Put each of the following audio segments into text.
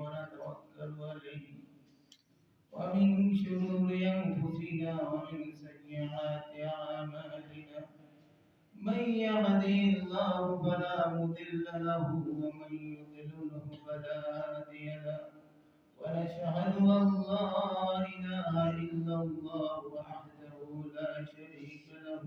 ونتوكل عليه ومن شرور أنفسنا ومن سيئات أعمالنا من يهده الله فلا مضل له ومن يضلله فلا هادي له ونشهد أن لا إله إلا الله وحده لا شريك له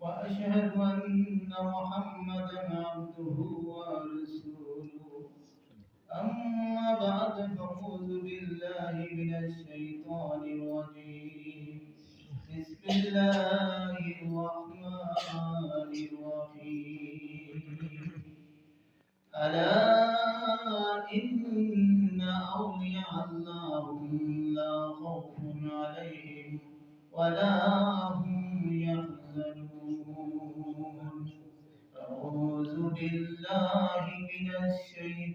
وأشهد أن محمدا عبده ورسوله أما بعد فأعوذ بالله من الشيطان الرجيم. بسم الله الرحمن الرحيم. ألا إن أولياء الله لا خوف عليهم ولا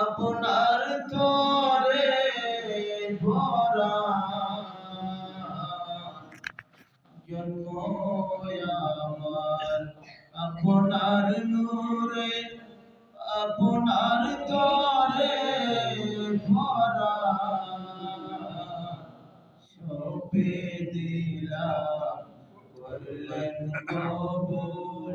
আপনার নূরে তরে ভরা। জন্ম আমার। আপনার নূরে, আপনার তরে ভরা। সপে দিলাম করলেন কবুল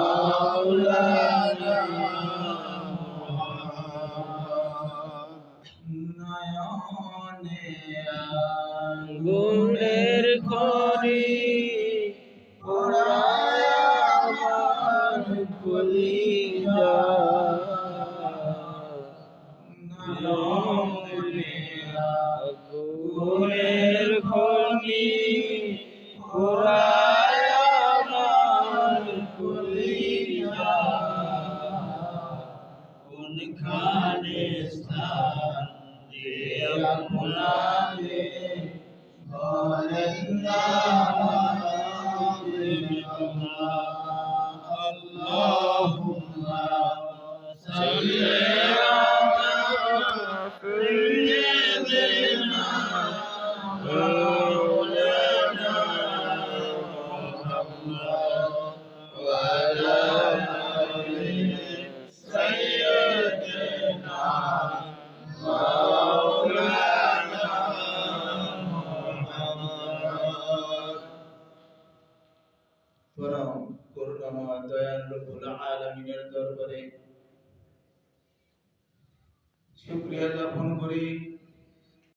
গুণের খরি পরম করুণাময় দয়াল রব্বুল দরবারে শুকরিয়া জ্ঞাপন করি।